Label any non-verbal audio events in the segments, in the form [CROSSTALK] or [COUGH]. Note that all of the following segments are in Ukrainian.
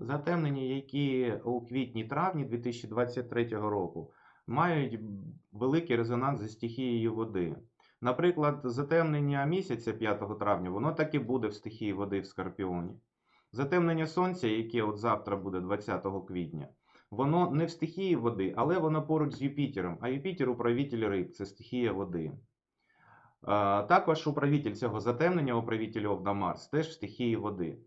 Затемнення, які у квітні-травні 2023 року мають великий резонанс зі стихією води. Наприклад, затемнення місяця 5 травня, воно так і буде в стихії води в Скорпіоні. Затемнення сонця, яке от завтра буде 20 квітня, воно не в стихії води, але воно поруч з Юпітером. А Юпітер управитель риб, це стихія води. Також управитель цього затемнення, управитель Овна Марс, теж в стихії води.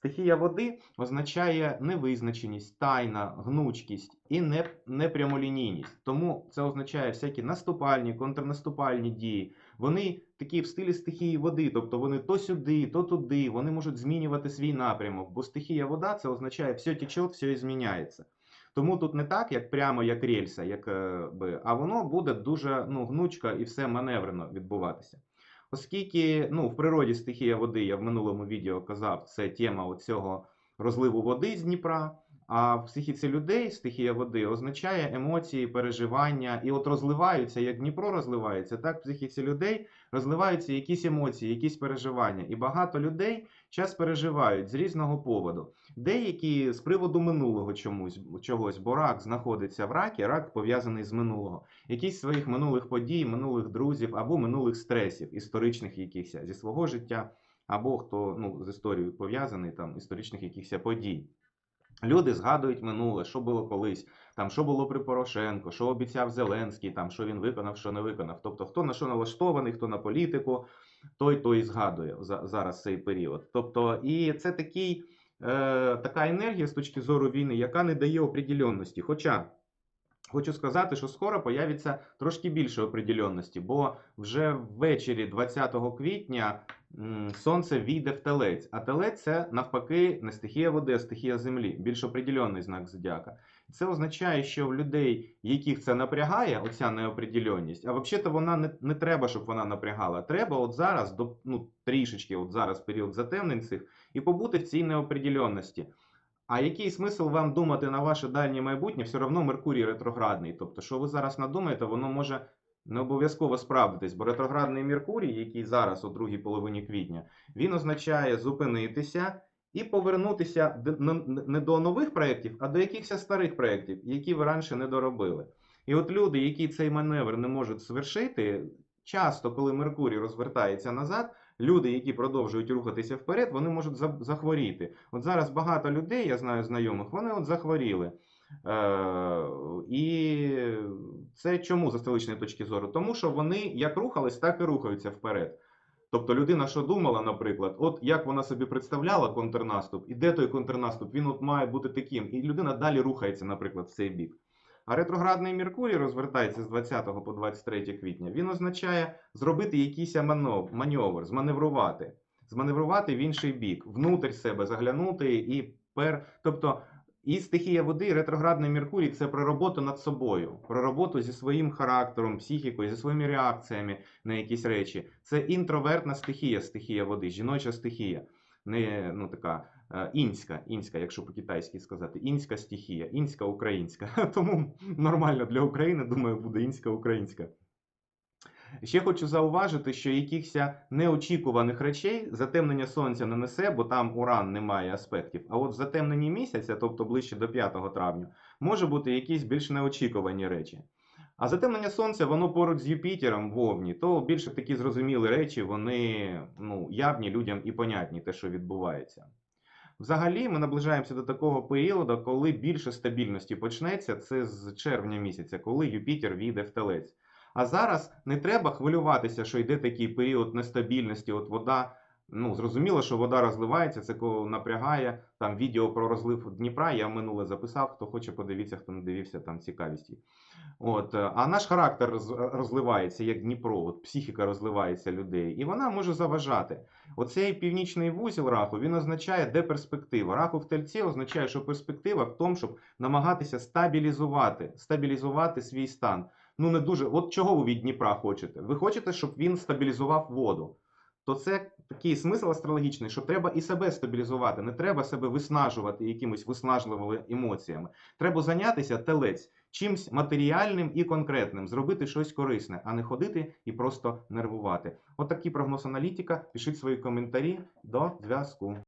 Стихія води означає невизначеність, тайна, гнучкість і непрямолінійність. Тому це означає всякі наступальні, контрнаступальні дії. Вони такі в стилі стихії води, тобто вони то сюди, то туди, вони можуть змінювати свій напрямок, бо стихія вода це означає все тече, все і зміняється. Тому тут не так, як прямо як рельса, як, е, би, а воно буде дуже ну, гнучко і все маневрено відбуватися. Оскільки ну, в природі стихія води, я в минулому відео казав, це тема оцього розливу води з Дніпра. А в психіці людей стихія води означає емоції, переживання, і от розливаються, як Дніпро розливається, так в психіці людей розливаються якісь емоції, якісь переживання. І багато людей час переживають з різного поводу. Деякі з приводу минулого чомусь чогось, бо рак знаходиться в ракі, рак пов'язаний з минулого, якісь своїх минулих подій, минулих друзів або минулих стресів, історичних якихось зі свого життя, або хто ну, з історією пов'язаний, там історичних якихось подій. Люди згадують минуле, що було колись, там що було при Порошенко, що обіцяв Зеленський, там що він виконав, що не виконав. Тобто, хто на що налаштований, хто на політику, той той згадує за, зараз цей період. Тобто, і це такий, е, така енергія з точки зору війни, яка не дає определенності. Хоча хочу сказати, що скоро появиться трошки більше определенності, бо вже ввечері 20 квітня сонце війде в телець. А телець це навпаки не стихія води, а стихія землі, більш определенний знак зодіака. Це означає, що в людей, яких це напрягає, оця неопределенність, а взагалі вона не, не треба, щоб вона напрягала. Треба от зараз, до, ну, трішечки, от зараз період затемнень цих, і побути в цій неопределенності. А який смисл вам думати на ваше дальнє майбутнє? Все одно Меркурій ретроградний. Тобто, що ви зараз надумаєте, воно може не обов'язково справдитись, бо ретроградний Меркурій, який зараз у другій половині квітня, він означає зупинитися і повернутися не до нових проєктів, а до якихось старих проєктів, які ви раніше не доробили. І от люди, які цей маневр не можуть свершити, часто, коли Меркурій розвертається назад, люди, які продовжують рухатися вперед, вони можуть захворіти. От зараз багато людей, я знаю знайомих, вони от захворіли. Е, і це чому з столичної точки зору? Тому що вони як рухались, так і рухаються вперед. Тобто людина, що думала, наприклад, от як вона собі представляла контрнаступ, і де той контрнаступ, він от має бути таким. І людина далі рухається, наприклад, в цей бік. А ретроградний Меркурій розвертається з 20 по 23 квітня. Він означає зробити якийсь маневр, зманеврувати, зманеврувати в інший бік, внутрь себе заглянути і пер. Тобто, і стихія води, і ретроградний Меркурій це про роботу над собою, про роботу зі своїм характером, психікою, зі своїми реакціями на якісь речі. Це інтровертна стихія, стихія води, жіноча стихія. Не ну така е, інська, інська, якщо по-китайськи сказати, інська стихія, інська українська. [LAUGHS] Тому нормально для України, думаю, буде інська українська. Ще хочу зауважити, що якихось неочікуваних речей затемнення сонця не несе, бо там уран не має аспектів. А от в затемненні місяця, тобто ближче до 5 травня, може бути якісь більш неочікувані речі. А затемнення сонця, воно поруч з Юпітером в Овні, то більше такі зрозумілі речі, вони ну, явні людям і понятні, те, що відбувається. Взагалі, ми наближаємося до такого періоду, коли більше стабільності почнеться, це з червня місяця, коли Юпітер війде в телець. А зараз не треба хвилюватися, що йде такий період нестабільності. От вода, ну зрозуміло, що вода розливається, це коли напрягає. Там відео про розлив Дніпра. Я минуле записав. Хто хоче, подивіться, хто не дивився, там цікавість. От, е, а наш характер розливається як Дніпро, от психіка розливається людей, і вона може заважати. Оцей північний вузіл раху він означає, де перспектива. Раху в тельці означає, що перспектива в тому, щоб намагатися стабілізувати, стабілізувати свій стан. Ну не дуже. От чого ви від Дніпра хочете? Ви хочете, щоб він стабілізував воду. То це такий смисл астрологічний, що треба і себе стабілізувати. Не треба себе виснажувати якимись виснажливими емоціями. Треба зайнятися телець чимсь матеріальним і конкретним, зробити щось корисне, а не ходити і просто нервувати. От такий прогноз аналітика. Пишіть свої коментарі. До зв'язку.